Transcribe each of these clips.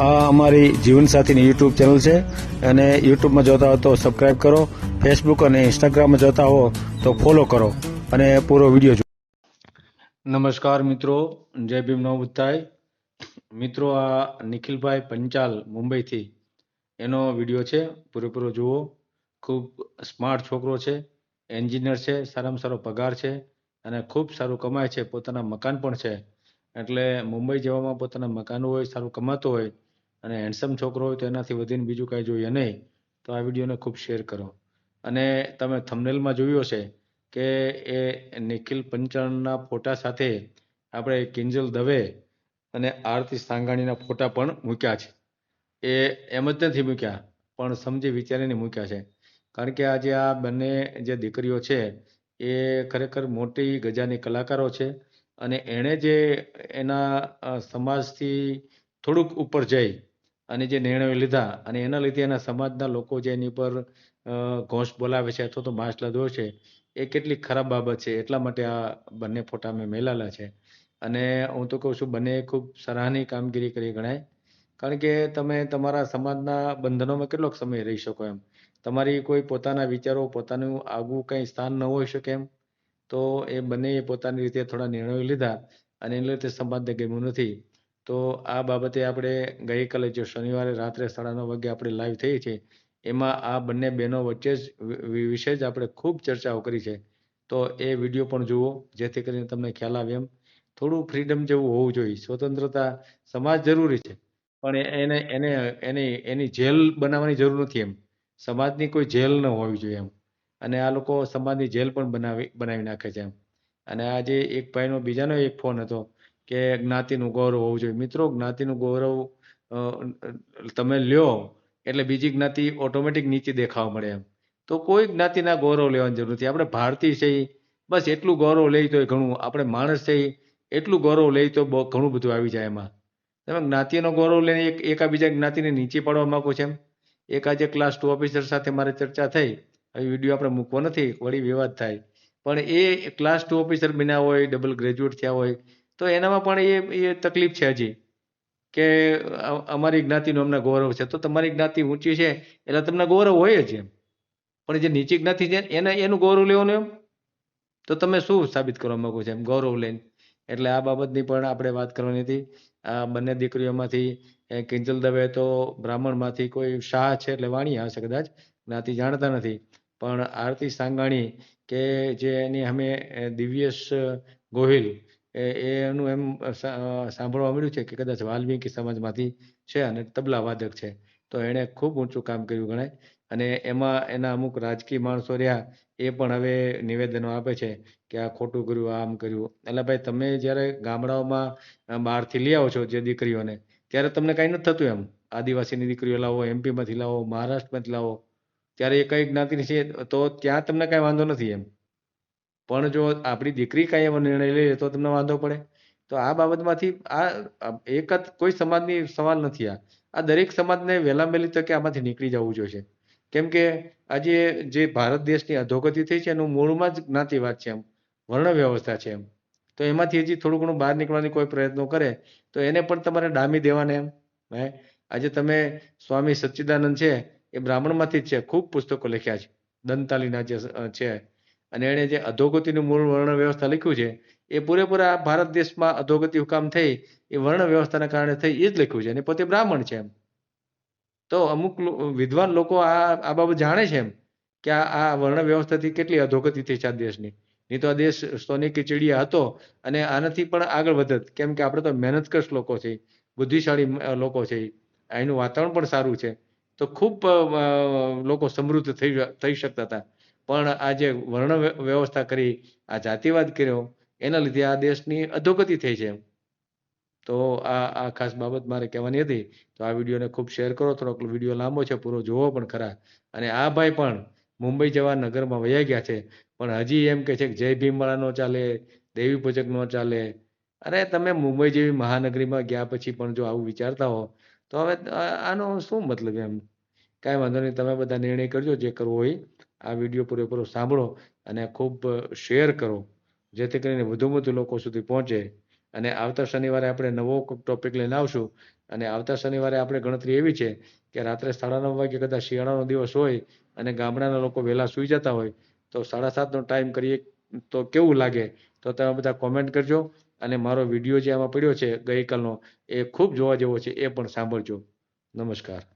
આ અમારી જીવનસાથીની YouTube channel છે. અને યુટ્યુબમાં જોતા હો તો સબસ્ક્રાઇબ કરો. ફેસબુક અને ઇન્સ્ટાગ્રામમાં જોતા હો તો ફોલો કરો. અને પૂરો વીડિયો જુઓ નમસ્કાર મિત્રો. જય ભીમ નવ મિત્રો, આ નિખિલભાઈ પંચાલ મુંબઈથી એનો વીડિયો છે. પૂરેપૂરો જુઓ. ખૂબ સ્માર્ટ છોકરો છે. એન્જિનિયર છે. સારામાં સારો પગાર છે. અને ખૂબ સારું કમાય છે. પોતાના મકાન પણ છે. એટલે મુંબઈ જવામાં પોતાના મકાન હોય, સારું કમાતો હોય અને હેન્ડસમ છોકરો હોય તો એનાથી વધીને બીજું કાંઈ જોઈએ નહીં. તો આ વિડીયોને ખૂબ શેર કરો. અને તમે થંબનેલમાં જોયું હશે કે એ નિખિલ પંચાણના ફોટા સાથે આપણે કિંજલ દવે અને આરતી સાંગાણીના ફોટા પણ મૂક્યા છે. એ એમ જ નથી મૂક્યા, પણ સમજી વિચારીને મૂક્યા છે. કારણ કે આજે આ બંને જે દીકરીઓ છે, એ ખરેખર મોટી ગજાની કલાકારો છે અને એણે જે એના સમાજથી થોડુંક ઉપર જઈ અને જે નિર્ણયો લીધા અને એના લીધે એના સમાજના લોકો જે એની પર ઘોષ બોલાવે છે અથવા તો માસ લાદવો છે, એ કેટલી ખરાબ બાબત છે, એટલા માટે આ બંને ફોટા મેં મેલાલા છે. અને હું તો કહું છું, બંને ખૂબ સરાહનીય કામગીરી કરી ગણાય. કારણ કે તમે તમારા સમાજના બંધનોમાં કેટલોક સમય રહી શકો એમ. તમારી કોઈ પોતાના વિચારો, પોતાનું આગવું કંઈ સ્થાન ન હોઈ શકે એમ. તો એ બંનેએ પોતાની રીતે થોડા નિર્ણયો લીધા અને એને લીધે સમાજને ગમ્યું નથી. તો આ બાબતે આપણે ગઈકાલે જો શનિવારે રાત્રે સાડા નવ વાગે આપણે લાઈવ થઈ છે, એમાં આ બંને બહેનો વચ્ચે જ વિશે જ આપણે ખૂબ ચર્ચાઓ કરી છે. તો એ વીડિયો પણ જુઓ, જેથી કરીને તમને ખ્યાલ આવે એમ. થોડું ફ્રીડમ જેવું હોવું જોઈએ. સ્વતંત્રતા સમાજ જરૂરી છે. પણ એને એને, એની એની જેલ બનાવવાની જરૂર નથી એમ. સમાજની કોઈ જેલ ન હોવી જોઈએ એમ. અને આ લોકો સમાજની જેલ પણ બનાવી બનાવી નાખે છે એમ. અને આજે એક ભાઈનો, બીજાનો એક ફોન હતો. કે જ્ઞાતિનું ગૌરવ હોવું જોઈએ. મિત્રો, જ્ઞાતિનું ગૌરવ તમે લ્યો, એટલે બીજી જ્ઞાતિ ઓટોમેટિક નીચે દેખાવા મળે એમ. તો કોઈ જ્ઞાતિના ગૌરવ લેવાની જરૂર નથી. આપણે ભારતીય છે બસ એટલું ગૌરવ લઈ તો ઘણું, આપણે માણસ છે એટલું ગૌરવ લઈ તો ઘણું બધું આવી જાય એમાં. તમે જ્ઞાતિનો ગૌરવ લઈને એક, એકાબીજા જ્ઞાતિને નીચે પાડવા માંગો છો એમ? એક આજે ક્લાસ ટુ ઓફિસર સાથે મારે ચર્ચા થઈ. હવે વીડિયો આપણે મૂકવો નથી, વળી વિવાદ થાય. પણ એ ક્લાસ ટુ ઓફિસર બન્યા હોય ડબલ ગ્રેજ્યુએટ થયા હોય તો એનામાં પણ એ એ તકલીફ છે હજી કે અમારી જ્ઞાતિનું અમને ગૌરવ છે. તો તમારી જ્ઞાતિ ઊંચી છે એટલે તમને ગૌરવ હોય જ એમ. પણ જે નીચી જ્ઞાતિ છે એને, એનું ગૌરવ લેવાનું એમ? તો તમે શું સાબિત કરવા માંગો છો એમ, ગૌરવ લઈને? એટલે આ બાબતની પણ આપણે વાત કરવાની હતી. આ બંને દીકરીઓમાંથી કિંજલ દવે તો બ્રાહ્મણમાંથી કોઈ શાહ છે એટલે વાણિયા હશે કદાચ, જ્ઞાતિ જાણતા નથી. પણ આરતી સાંગાણી કે જે એની અમે દિવ્યશ ગોહિલ એનું એમ સાંભળવા મળ્યું છે કે કદાચ વાલ્મીકી સમાજમાંથી છે અને તબલા વાદક છે. તો એણે ખૂબ ઊંચું કામ કર્યું ગણાય. અને એમાં એના અમુક રાજકીય માણસો રહ્યા, એ પણ હવે નિવેદનો આપે છે કે આ ખોટું કર્યું આમ કર્યું. એટલે ભાઈ, તમે જ્યારે ગામડાઓમાં બહારથી લઈ આવો છો જે દીકરીઓને, ત્યારે તમને કાંઈ નથી થતું એમ? આદિવાસીની દીકરીઓ લાવો, એમપીમાંથી લાવો, મહારાષ્ટ્રમાંથી લાવો, ત્યારે એ કઈ જ્ઞાતિની છે, તો ત્યાં તમને કાંઈ વાંધો નથી એમ? પણ જો આપણી દીકરી કાંઈ એવો નિર્ણય લે તો તમને વાંધો પડે? તો આ બાબતમાંથી આ એક જ કોઈ સમાજની સવાલ નથી આ. આ દરેક સમાજને વહેલા વહેલી તકે આમાંથી નીકળી જવું જોઈએ કેમ કે આજે જે ભારત દેશની અધોગતિ થઈ છે એનું મૂળમાં જ જ્ઞાતિવાદ છે એમ વર્ણ વ્યવસ્થા છે એમ. તો એમાંથી હજી થોડું ઘણું બહાર નીકળવાની કોઈ પ્રયત્નો કરે, તો એને પણ તમારે ડામી દેવાને એમ, હે? આજે તમે સ્વામી સચ્ચિદાનંદ છે, એ બ્રાહ્મણમાંથી જ છે, ખૂબ પુસ્તકો લખ્યા છે. દંતાલીના જે છે અને એણે જે અધોગતિનું મૂળ વર્ણ વ્યવસ્થા લખ્યું છે, એ પૂરેપૂરા ભારત દેશમાં અધોગતિ હુકામ થઈ, એ વર્ણ વ્યવસ્થાના કારણે થઈ એ જ લખ્યું છે. અને પોતે બ્રાહ્મણ છે એમ. તો અમુક વિદ્વાન લોકો આ આ બાબત જાણે છે એમ કે આ આ વર્ણ વ્યવસ્થાથી કેટલી અધોગતિ થઈ છે આ દેશની. નહીં તો આ દેશ સોની ચીડિયા હતો અને આનાથી પણ આગળ વધત. કેમ કે આપણે તો મહેનતકશ લોકો છે, બુદ્ધિશાળી લોકો છે, અહીંનું વાતાવરણ પણ સારું છે. તો ખૂબ લોકો સમૃદ્ધ થઈ થઈ શકતા હતા. પણ આ જે વર્ણ વ્યવસ્થા કરી, આ જાતિવાદ કર્યો, એના લીધે આ દેશની અધોગતિ થઈ છે તો આ આ ખાસ બાબત મારે કહેવાની હતી. તો આ વિડીયોને ખૂબ શેર કરો. થોડોક વીડિયો લાંબો છે, પૂરો જોવો પણ ખરા. અને આ ભાઈ પણ મુંબઈ જવા નગરમાં વયા ગયા છે. પણ હજી એમ કે છે કે જય ભીમવાળા નો ચાલે, દેવી પૂજક નો ચાલે. અરે તમે મુંબઈ જેવી મહાનગરીમાં ગયા પછી પણ જો આવું વિચારતા હો, તો હવે આનો શું મતલબ એમ? કાંઈ વાંધો નહીં, તમે બધા નિર્ણય કરજો, જે કરવો હોય. આ વીડિયો પૂરેપૂરો સાંભળો અને ખૂબ શેર કરો. જેથી કરીને વધુ વધુ લોકો સુધી પહોંચે. અને આવતા શનિવારે આપણે નવો ટોપિક લઈને આવશું. અને આવતા શનિવારે આપણે ગણતરી એવી છે કે રાત્રે સાડા નવ વાગે કદાચ શિયાળાનો દિવસ હોય અને ગામડાના લોકો વહેલા સૂઈ જતા હોય, તો સાડા સાતનો ટાઈમ કરીએ તો કેવું લાગે? તો તમે બધા કોમેન્ટ કરજો. અને મારો વીડિયો જે આમાં પડ્યો છે ગઈકાલનો, એ ખૂબ જોવા જેવો છે, એ પણ સાંભળજો. નમસ્કાર.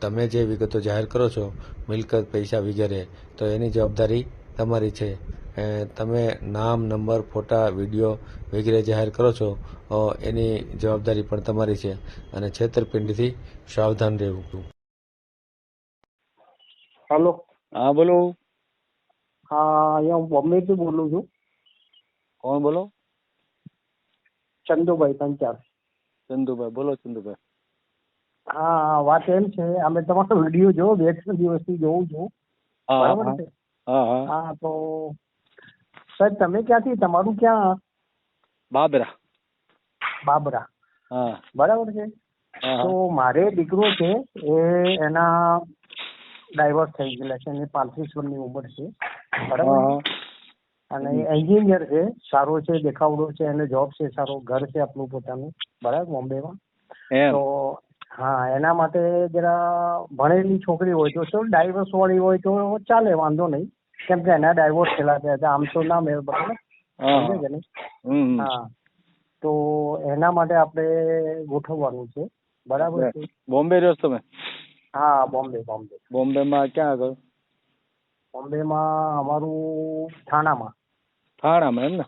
તમે જે વિગતો જાહેર કરો છો મિલકત પૈસા વગેરે તો એની જવાબદારી તમારી છે. એ તમે નામ નંબર ફોટા વીડિયો વગેરે જાહેર કરો છો એની જવાબદારી પણ તમારી છે અને છેતરપિંડીથી સાવધાન રહેવું. હેલો. હા બોલો. હા અહીંયા હું બોમ્બેથી બોલું છું. કોણ બોલો? ચંદુભાઈ પંચાલ. ચંદુભાઈ બોલો ચંદુભાઈ. હા વાત એમ છે. અમે તમારો વીડિયો જોયો બે ત્રણ દિવસથી જોઉં છું. હા બરાબર છે? હા હા. હા તો સાહેબ તમે ક્યાંથી? તમારું ક્યાં? બાબરા. બાબરા. હા. બરાબર છે? તો મારે દીકરો છે એ એના ડાયવર્સ થઈ ગયેલા છે. એની પાંત્રીસ વર્ષની ઉંમર છે. બરાબર અને એન્જિનિયર છે સારો છે દેખાવડો છે એને જોબ છે સારો ઘર છે આપણું પોતાનું. બરાબર બોમ્બેમાં. તો હા એના માટે જરા ભણેલી છોકરી હોય તો શું ડાયવોર્સ વાળી હોય તો ચાલે વાંધો નહીં. કેમ કે એના ડાયવોર્સ થયેલા છે આમ તો ના મેળ પડે હા સમજે કે નહીં? હા. તો એના માટે આપણે ગોઠવવાનું છે. બરાબર છે? બોમ્બે રહ્યો તમે? હા બોમ્બે બોમ્બે. બોમ્બેમાં ક્યાં આગળ? બોમ્બેમાં અમારું થાણામાં. થાણામાં એમ ને?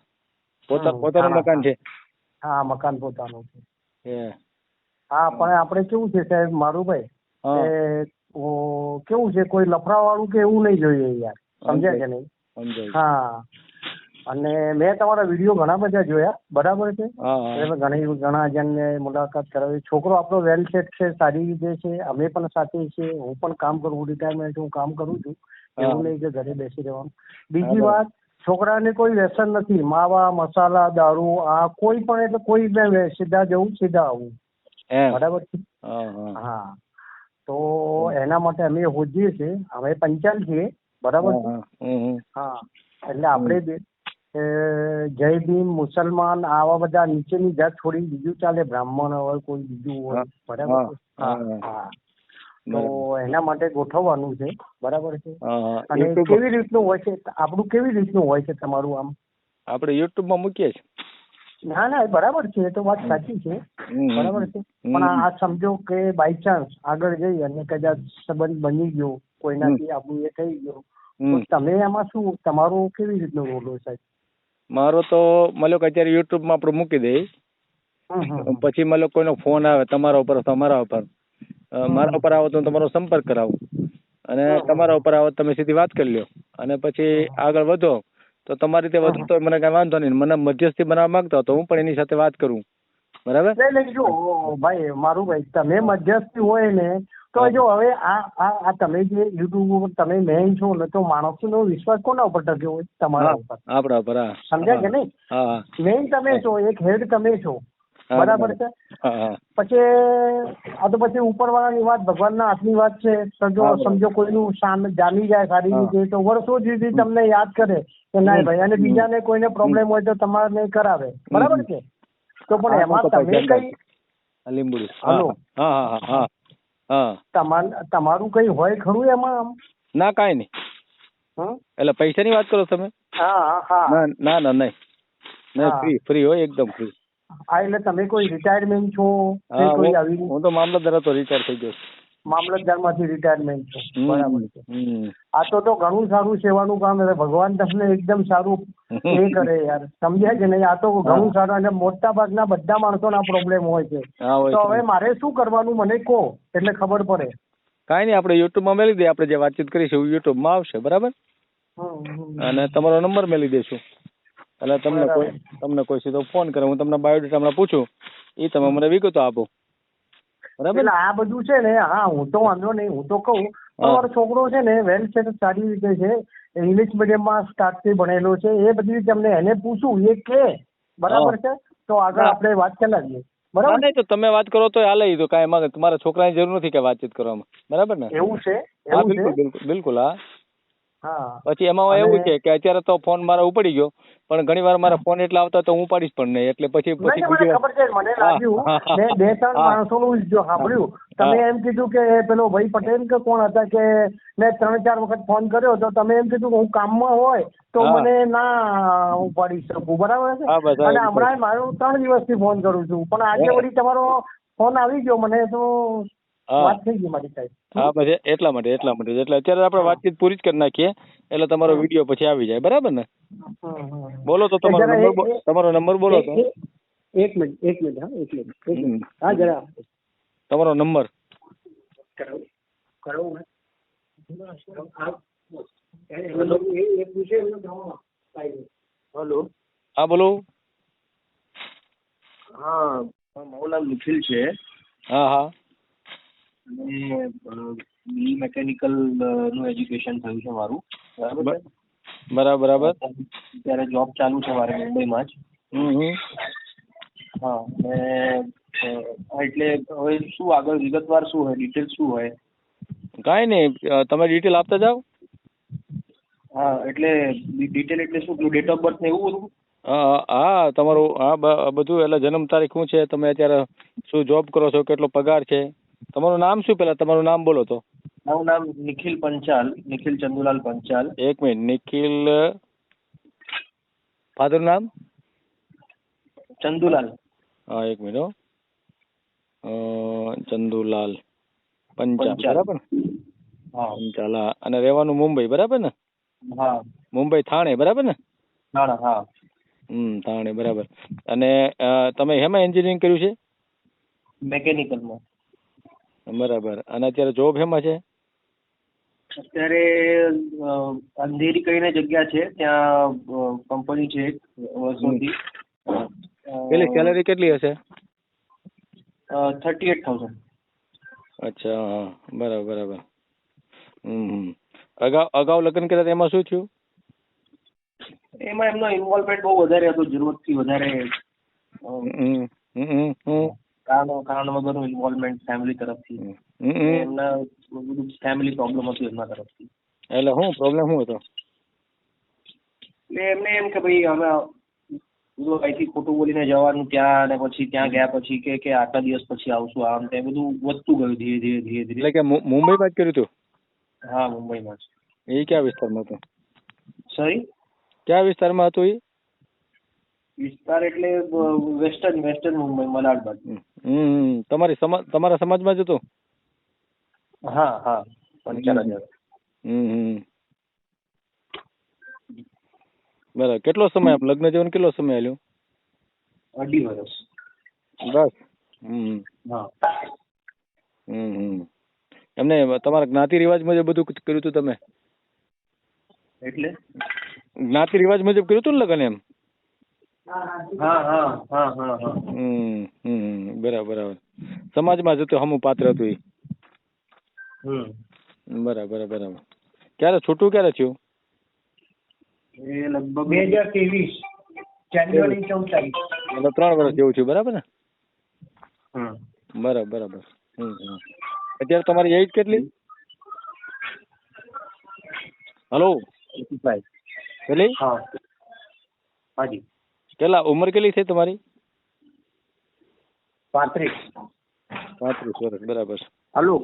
પોતા પોતાનું મકાન છે? હા મકાન પોતાનું છે. એ હા પણ આપણે કેવું છે સાહેબ મારું ભાઈ કે કેવું છે કોઈ લફડા વાળું કે એવું નહીં જોઈએ યાર સમજ્યા કે નહીં? હા. અને મેં તમારા વીડિયો ઘણા બધા જોયા બરાબર છે? એટલે ઘણી ઘણા જણને મુલાકાત કરાવી. છોકરો આપણો વેલ સેટ છે સારી રીતે છે અમે પણ સાથે છીએ હું પણ કામ કરું રિટાયરમેન્ટ હું કામ કરું છું. એવું નહીં કે ઘરે બેસી રહેવાનું. બીજી વાત છોકરાને કોઈ વ્યસન નથી માવા મસાલા દારૂ આ કોઈ પણ એટલે કોઈ સીધા જવું સીધા આવવું. એમ બરાબર છે? હા તો એના માટે અમે હોજીએ છીએ. અમે પંચાલ છીએ. બરાબર હા, એટલે આપણે જય ભીમ મુસલમાન આવા બધા નીચેની જાત છોડી બીજું ચાલે? બ્રાહ્મણ હોય કોઈ બીજું હોય બરાબર હા, તો એના માટે ગોઠવવાનું છે. બરાબર છે? અને કેવી રીતનું હોય છે? આપણું કેવી રીતનું હોય છે તમારું આમ? આપણે યુટ્યુબમાં મૂકીએ છીએ. ના ના બરાબર છે એ તો વાત સાચી છે. બરાબર છે. પણ આ સમજો કે બાય ચાન્સ આગળ જઈ અને કદાચ સંબંધ બની ગયો કોઈનાથી આપણું એ થઈ ગયો. તો તમે એમાં શું તમારું કેવી રીતનું રોલ હોય સાહેબ? મારો તો મતલબ અત્યારે યુટ્યુબમાં આપણે મૂકી હમ. પછી મતલબ કોઈનો ફોન આવે તમારા ઉપર તમારા ઉપર. મારા ઉપર આવો તો તમારો સંપર્ક કરાવું. અને તમારા ઉપર આવો તમે સીધી વાત કરી લ્યો. અને પછી આગળ વધો. તો તમારી રીતે વધુ તો મને કઈ વાંધો નહીં. મને મધ્યસ્થી બનાવવા માંગતા તો હું પણ એની સાથે વાત કરું. બરાબર? જો ભાઈ મારું ભાઈ તમે મધ્યસ્થી હોય ને તો જો હવે આ આ તમે જે યુટ્યુબ ઉપર તમે મેઇન છો ને તો માણસોનો વિશ્વાસ કોના ઉપર ટક્યો હોય? તમારા ઉપર. આપણા ઉપર સમજ્યા કે નહીં? મેઇન તમે છો એક હેડ તમે છો. બરાબર છે? પછી આ તો પછી ઉપરવાળાની વાત ભગવાનના હાથની વાત છે. સમજો સમજો કોઈનું સામે જામી જાય સારી રીતે તો વર્ષો સુધી તમને યાદ કરે કે ના ભાઈ અને. બીજાને કોઈને પ્રોબ્લેમ હોય તો તમારે કરાવે. બરાબર છે? તો પણ એમાં તમે કઈ હલો. તમાર તમારું કઈ હોય ખરું એમાં આમ? ના કાઈ નહીં. એટલે એટલે પૈસાની વાત કરો તમે? હા હા ના ના ના નહીં. નહીં ફ્રી ફ્રી હોય એકદમ ફ્રી હા એટલે તમે કોઈ રિટાયરમેન્ટ છો? કે કોઈ આવી હું તો મામલતદાર હતો રિટાયર થઈ ગયો. મામલતદારમાંથી રિટાયરમેન્ટ છો બરાબર છે. આ તો તો ઘણું સારું સેવાનું કામ એટલે ભગવાન તમને એકદમ સારું એ કરે યાર. સમજ્યા કે નહીં આ તો ઘણું સારું અને મોટા ભાગના બધા માણસોના પ્રોબ્લેમ હોય છે. તો હવે મારે શું કરવાનું મને કહો એટલે ખબર પડે. કાંઈ નહીં આપણે યુટ્યુબમાં મેળવી દઈએ. આપણે જે વાતચીત કરીશું યુટ્યુબમાં આવશે. બરાબર. અને તમારો નંબર મેળવી દઈશું. એટલે તમને કોઈ તમને કોઈ સીધો ફોન કરે. હું તમને બાયોડેટા હમણાં પૂછું. એ તમે મને વિગતો આપો. બરાબર? એટલે આ બધું છે ને હા હું તો વાંધો નહીં હું તો કહું. તમારો છોકરો છે ને વેલ સેટ સારી રીતે છે. ઇંગ્લિશ મીડિયમમાં સ્ટાર્ટથી ભણેલો છે. એ બધી રીતે અમને એને પૂછું એ કે. બરાબર છે? તો આગળ. આપણે વાત ચલાવીએ. બરાબર? નહીં તો તમે વાત કરો તો હાલે. તો કાંઈ એમાં તમારા છોકરાની જરૂર નથી કે વાતચીત કરવામાં. બરાબર ને? એવું છે બિલકુલ બિલકુલ હા. પછી એમાં એવું છે કે અત્યારે તો ફોન મારા ઉપડી ગયો પણ ઘણી વાર મારા ફોન એટલા આવતા તો હું પાડીશ પણ નહીં એટલે પછી પછી મને ખબર છે મને લાગ્યું મેં બે ત્રણ માણસો નું જો સાંભળ્યું તમે એમ કીધું કે પેલો ભાઈ પટેલ કે કોણ હતા કે મેં ત્રણ ચાર વખત ફોન કર્યો તો તમે એમ કીધું કે હું કામમાં હોય તો મને ના હું પાડી શકું બરાબર છે? અને હમણાં મારું ત્રણ દિવસથી ફોન કરું છું પણ આજે વળી તમારો ફોન આવી ગયો મને તો વાત થઈ ગઈ મારી સાહેબ. હા બસ એટલા માટે એટલા માટે. એટલે અત્યારે આપણે વાતચીત પૂરી જ કરી નાખીએ. એટલે તમારો વીડિયો પછી આવી જાય. બરાબર ને? બોલો તો તમારો નંબર તમારો નંબર બોલો તો. એક- મિનિટ એક મિનિટ હા એક મિનિટ. હા જરા. તમારો નંબર. કરાવું કરાવું મેં? હેલો. એ પૂછે એમનો જવાબ હેલો. હા બોલો. હા મારું નિખિલ છે. હા હા. અને બી મિકેનિકલનું એજ્યુકેશન થયું છે મારું. બરાબર છે? બરાબર બરાબર. અત્યારે જોબ ચાલુ છે મારે મુંબઈમાં જ. હા અને એટલે હવે શું આગળ વિગતવાર શું હોય ડિટેલ શું હોય? કાંઈ નહીં. તમે ડિટેલ આપતા જાઓ. હા એટલે ડિટેલ એટલે શું ડેટ ઓફ બર્થ ને એવું બધું? હા હા તમારું હા બધું એટલે જન્મ તારીખ શું છે? તમે અત્યારે શું જોબ કરો છો? કેટલો પગાર છે? તમારું નામ શું પેલા? તમારું નામ બોલો તો. મારું નામ નિખિલ પંચાલ નિખિલ ચંદુલાલ પંચાલ. એક મિનિટ નિખિલ ફાધર નામ? ચંદુલાલ. હા એક મિનિટ હો. અ, ચંદુલાલ પંચાલ પંચાલ. બરાબર? હા. પંચાલ હા. અને રહેવાનું મુંબઈ બરાબર ને? હા. મુંબઈ થાણે બરાબર ને? ના ના હા. હમ થાણે બરાબર. અને અ, તમે હેમાં એન્જિનિયરિંગ કર્યું છે? મેકેનિકલમાં બરાબર. અને અત્યારે જોબ હેમાં છે? અત્યારે અંધેરી કરીને જગ્યા છે. ત્યાં કંપની છે વર્ષોથી. પેલી સેલરી કેટલી હશે? થર્ટી એટ થાઉઝન્ડ અચ્છા હા બરાબર બરાબર. હમ અગાઉ અગાઉ લગ્ન કર્યા એમાં શું થયું? એમાં એમનો ઇન્વોલ્વમેન્ટ બહુ વધારે હતો જરૂરતથી વધારે. હમ હમ હમ હમ. કારણ કારણ વગરનું ઇન્વોલ્વમેન્ટ ફેમિલી તરફથી. એમના બધું ફેમિલી પ્રોબ્લેમ હતું એમના તરફથી. એટલે શું પ્રોબ્લેમ શું હતો? એટલે એમને એમ કે ભાઈ અમે બધું અહીંથી ખોટું બોલીને જવાનું ત્યાં અને પછી ત્યાં ગયા પછી કે કે આટલા દિવસ પછી આવશું આમ તે બધું વધતું ગયું ધીરે ધીરે ધીરે એટલે કે મુંબઈ જ કર્યું હતું હા મુંબઈમાં જ. એ કયા વિસ્તારમાં હતું? સોરી કયા વિસ્તારમાં હતું એ? વિસ્તાર એટલે વેસ્ટર્ન વેસ્ટર્ન મુંબઈ મલાડ બાજુ હમ. તમારી સમાજ તમારા સમાજમાં જ હતું? હા હા પંચાલ હજાર હમ. બરાબર કેટલો સમય આપ લગ્ન જીવન કેટલો સમય આલ્યો? અઢી વર્ષ. બસ હમ. હા. હમ હમ. એમને તમારા જ્ઞાતિ રિવાજ મુજબ બધું કર્યું હતું તમે? એટલે? જ્ઞાતિ રિવાજ મુજબ કર્યું હતું ને લગ્ન એમ હા હા હા હા હા હમ હમ બરાબર બરાબર. સમાજમાં જતો હમું પાત્ર હતું એ. બરાબર બરાબર. ક્યારે? છૂટું ક્યારે થયું? એ લગભગ બે હજાર ત્રેવીસ જાન્યુઆરી ચૌદ તારીખ મતલબ ત્રણ વર્ષ જેવું થયું બરાબર ને? હમ. બરાબર બરાબર. અત્યારે તમારી એજ કેટલી? હલો કેટલી હા. હાજી. કેટલા ઉંમર કેટલી છે તમારી? પાંત્રીસ. પાંત્રીસ વર્ષ બરાબર. હલો?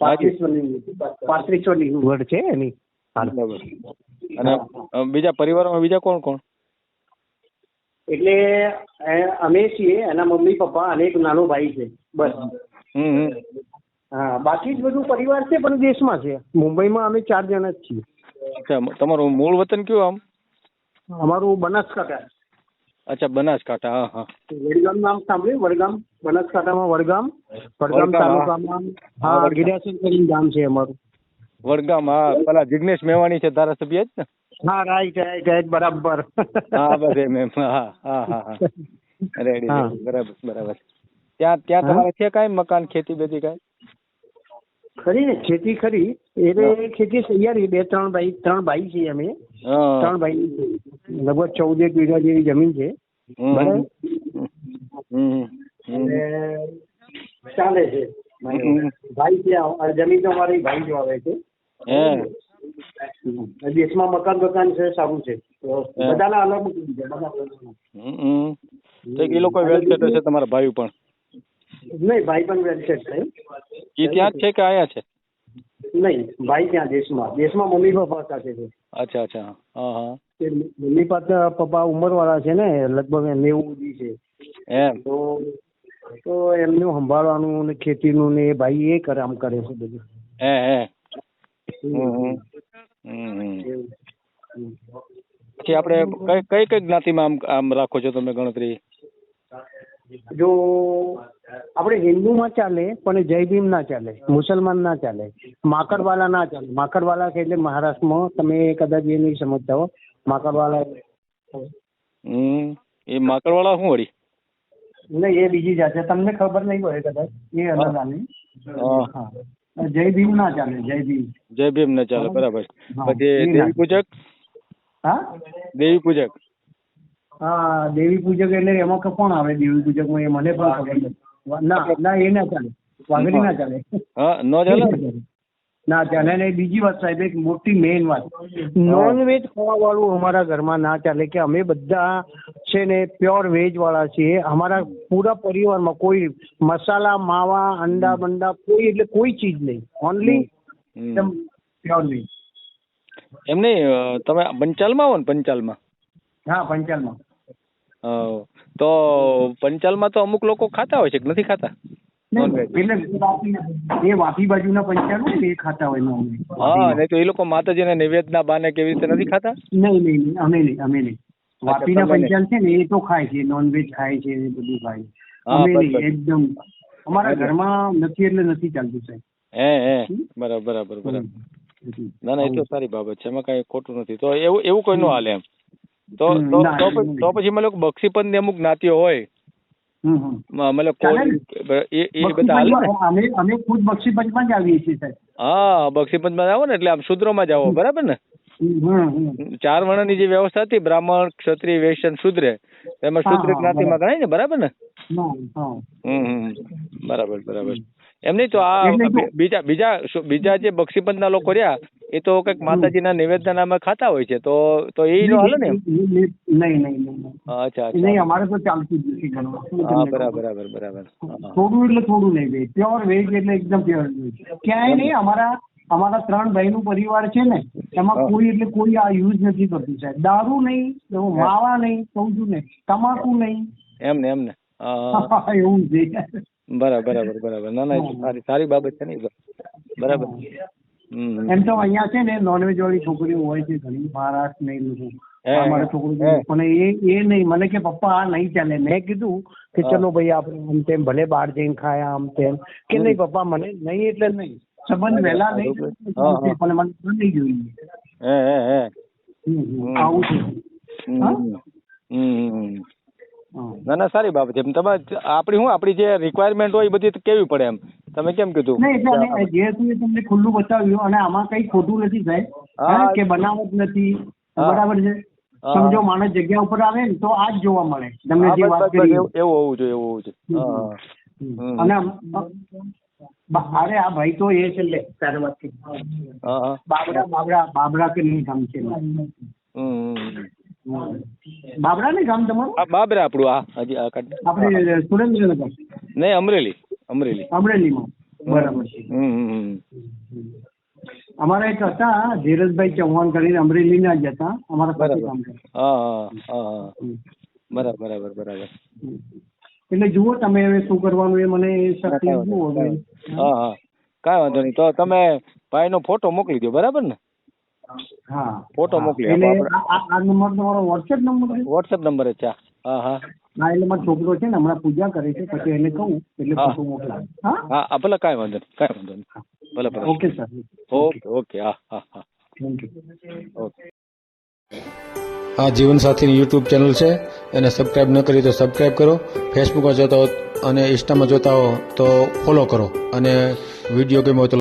પાંત્રીસ વર્ષની ઉંમર. છે એની? બરાબર. અને બીજા પરિવારમાં બીજા કોણ કોણ? એટલે અમે છીએ એના મમ્મી પપ્પા અને એક નાનો ભાઈ છે. બસ. હા બાકી જ બધું પરિવાર છે પણ દેશમાં છે. મુંબઈમાં અમે ચાર જણા જ છીએ. તમારું મૂળ વતન કયું આમ? અમારું બનાસકાંઠા. અચ્છા બનાસકાંઠા હા હા. વડગામ નામ સાંભળ્યું? વડગામ બનાસકાંઠામાં વડગામ? વડગામ તાલુકામાં હા, ગિરાસન. કરીને ગામ છે અમારું. વડગામ હા પેલા જિગ્નેશ મેવાણી છે ધારાસભ્ય જ ને? હા રાઈટ રાઈટ રાઈટ બરાબર. હા બસ એમ એમ હા હા હા રેડી બરાબર બરાબર. ત્યાં ત્યાં તમારે છે કાંઈ મકાન ખેતી બેતી કાંઈ? ખરી ને ખેતી ખરી. એટલે ખેતી સહિયારી બે ત્રણ ભાઈ ત્રણ ભાઈ છીએ અમે. ત્રણ ભાઈ લગભગ ચૌદ એક વીઘા જેવી જમીન છે. બરાબર? ચાલે છે. ભાઈ ત્યાં જમીન તો મારી ભાઈ જો આવે છે. દેશમાં મકાન મકાન છે સારું છે. બધાના અલગ છે એ લોકો વેલસેટ છે તમારા ભાઈ પણ? નહીં ભાઈ પણ વેલસેટ છે. એ ત્યાં જ છે કે આયા છે? નહીં ભાઈ ત્યાં દેશમાં. દેશમાં મમ્મી પપ્પા સાથે છે અચ્છા અચ્છા. હા મમ્મી પપ્પા પપ્પા ઉંમરવાળા છે ને લગભગ નેવું સુધી છે. એમ. તો તો એમનું સંભાળવાનું ને ખેતીનું ને ભાઈ એ કરે આમ કરે છે બધું. હે હે. પછી આપણે કઈ કઈ કઈ જ્ઞાતિમાં આમ આમ રાખો છો તમે ગણતરી? જો આપણે હિન્દુમાં ચાલે પણ જય ભીમ ના ચાલે મુસલમાન ના ચાલે માકડવાલા ના ચાલે માકડવાલા એટલે મહારાષ્ટ્રમાં તમે કદાચ એ નહીં સમજતા હો. માકડવાલા હમ એ માકડવાળા શું વળી? નહીં એ બીજી જાત. છે તમને ખબર નહીં હોય કદાચ એ અલગ આને. જય ભીમ ના ચાલે જય ભીમ જય ભીમ ના ચાલે બરાબર. પછી દેવી પૂજક? હા? દેવી પૂજક. હા દેવી પૂજક એટલે એમાં કે કોણ આવે? દેવી પૂજકમાં એ મને પણ ખબર નથી. ના ના એ ના ચાલે. વાઘરી ના ચાલે. હા ન ચાલે? ને? ના ચાલે અને બીજી વાત સાહેબ એક મોટી મેઇન વાત. નોનવેજ ખાવા વાળું અમારા ઘરમાં ના ચાલે કે અમે બધા છે ને પ્યોર વેજ વાળા છીએ. અમારા પૂરા પરિવારમાં કોઈ મસાલા માવા અંડા બંડા કોઈ એટલે કોઈ ચીજ નહીં. ઓનલી એકદમ પ્યોર વેજ એમ નહીં તમે પંચાલમાં આવો ને પંચાલમાં? હા પંચાલમાં. તો પંચાલમાં તો અમુક લોકો ખાતા હોય છે કે નથી ખાતા? પંચાલ ને હા નહીં તો એ લોકો માતાજીને નૈવેદ્યના બાને કેવી રીતે નથી ખાતા? નહીં નહીં નહીં. અમે નહીં અમે નહીં. વાપીના પંચાલ છે ને એ તો ખાય છે નોનવેજ ખાય છે એ બધું ખાય. અમે નહીં એકદમ. અમારા. ઘરમાં નથી એટલે નથી ચાલતું સાહેબ. હે હે. બરાબર બરાબર બરાબર. ના ના એ તો સારી બાબત છે. એમાં કઈ ખોટું નથી. તો એવું એવું કોઈ નું હાલે એમ? તો તો તો પછી- મતલબ બક્ષીપંત ને અમુક જ્ઞાતિઓ હોય. હમ, હમ. મ- મતલબ એ એ બધા હાલે ને. બક્ષીપંચમાં અમે અમે ખુદ બક્ષીપંચમાં જ આવીએ છીએ સાહેબ. હા બક્ષીપંચમાં આવો ને એટલે આમ શુદ્રમાં જ આવો બરાબર ને. ચાર વર્ણની જે વ્યવસ્થા હતી બ્રાહ્મણ ક્ષત્રિય વૈશ્ય શુદ્ર એમાં શુદ્ર જ્ઞાતિ માં જ્ઞાતિમાં ગણાય ને બરાબર ને? હમ. બરાબર બરાબર. એમ નહીં તો આ બીજા બીજા બીજા જે બક્ષીપંચના લોકો રહ્યા એ તો કંઈક માતાજીના નિવેદન નામે ખાતા હોય છે તો તો એ નો હાલે ને નહીં નહીં નહીં નહીં. અચ્છા નહીં અમારે તો ચાલતું જ નથી ઘરમાં. હા બરાબર બરાબર બરાબર. થોડું એટલે થોડું નહીં વેજ પ્યોર વેજ એટલે એકદમ પ્યોર વેજ ક્યાંય નહીં અમારા અમારા ત્રણ ભાઈનું પરિવાર છે ને એમાં કોઈ એટલે કોઈ આ યુઝ નથી કરતું સાહેબ. દારૂ નહીં માવા નહીં સૌજુ છું ને તમાકુ નહીં. એમ ને એમ ને. એવું છે. બરાબર બરાબર બરાબર. ના ના સારી સારી બાબત છે ને બરાબર. એમ તો અહીંયા છે ને નોનવેજ વાળી છોકરીઓ હોય છે ઘણી મહારાષ્ટ્ર ને લોકો મારા છોકરું પણ એ એ નહીં. મને કે પપ્પા આ નહીં ચાલે. મેં કીધું કે ચલો ભાઈ આપણે આમ તેમ ભલે બહાર જઈને ખાયા આમ તેમ. કે નહીં પપ્પા મને નહીં એટલે નહીં. સંબંધ વહેલા નહીં. પણ મને નહીં જોઈએ. આવું છે. ના ના સારી બાબત એમ તમારે આપણી શું આપણી જે રિક્વાયરમેન્ટ હોય એ બધી કેવી પડે એમ? તમે કેમ કીધું? જે હતું એ તમને ખુલ્લું બતાવ્યું અને આમાં કઈ ખોટું નથી સાહેબ. કે બનાવટ નથી. બરાબર છે? સમજો માણસ જગ્યા ઉપર આવે ને તો આ જ જોવા મળે. તમને જે વાત કરી. એવું હોવું જોઈએ એવું હોવું જોઈએ. અને અરે આ ભાઈ તો એ છે લે તારે વાત બાબરા બાબરા બાબરા કે નહીં હમ. બાબરા ને ગામ તમારું? આ બાબરા આપણું આ હજી આ કાઢ. આપણે સુરેન્દ્રનગર નહીં અમરેલી અમરેલી. અમરેલીમાં. બરાબર છે. અમારા એક હતા ધીરજભાઈ ચૌહાણ કરીને અમરેલીના જ હતા. અમારા સાથે બરાબર. કામ બરાબર બરાબર બરાબર. એટલે જુઓ તમે હવે શું કરવાનું એ મને એ શક્તિ જુઓ હા હા. કાંઈ વાંધો નહીં. તો તમે ભાઈનો ફોટો મોકલી દો બરાબર ને? હા. ફોટો મોકલી એટલે આ આ- આ નંબર તમારો વોટ્સએપ નંબર છે? વોટ્સએપ નંબર છે હા. હા હા. એટલે મારો છોકરો છે ને હમણાં પૂજા કરે છે પછી એને કહું એટલે ફોટો મોકલાવે. હા? હા ભલે કાંઈ વાંધો નહીં કાંઈ વાંધો નહીં. ભલે ભલે. ઓકે સર ઓકે ઓકે હા હા હા. થેન્ક યુ ઓકે આ જીવનસાથીની યુટ્યુબ ચેનલ છે એને સબસ્ક્રાઇબ ન કરી તો સબસ્ક્રાઇબ કરો. ફેસબુકમાં જોતા હો અને ઇન્સ્ટામાં જોતા હો તો ફોલો કરો. અને વીડિયો ગમ્યો હોય તો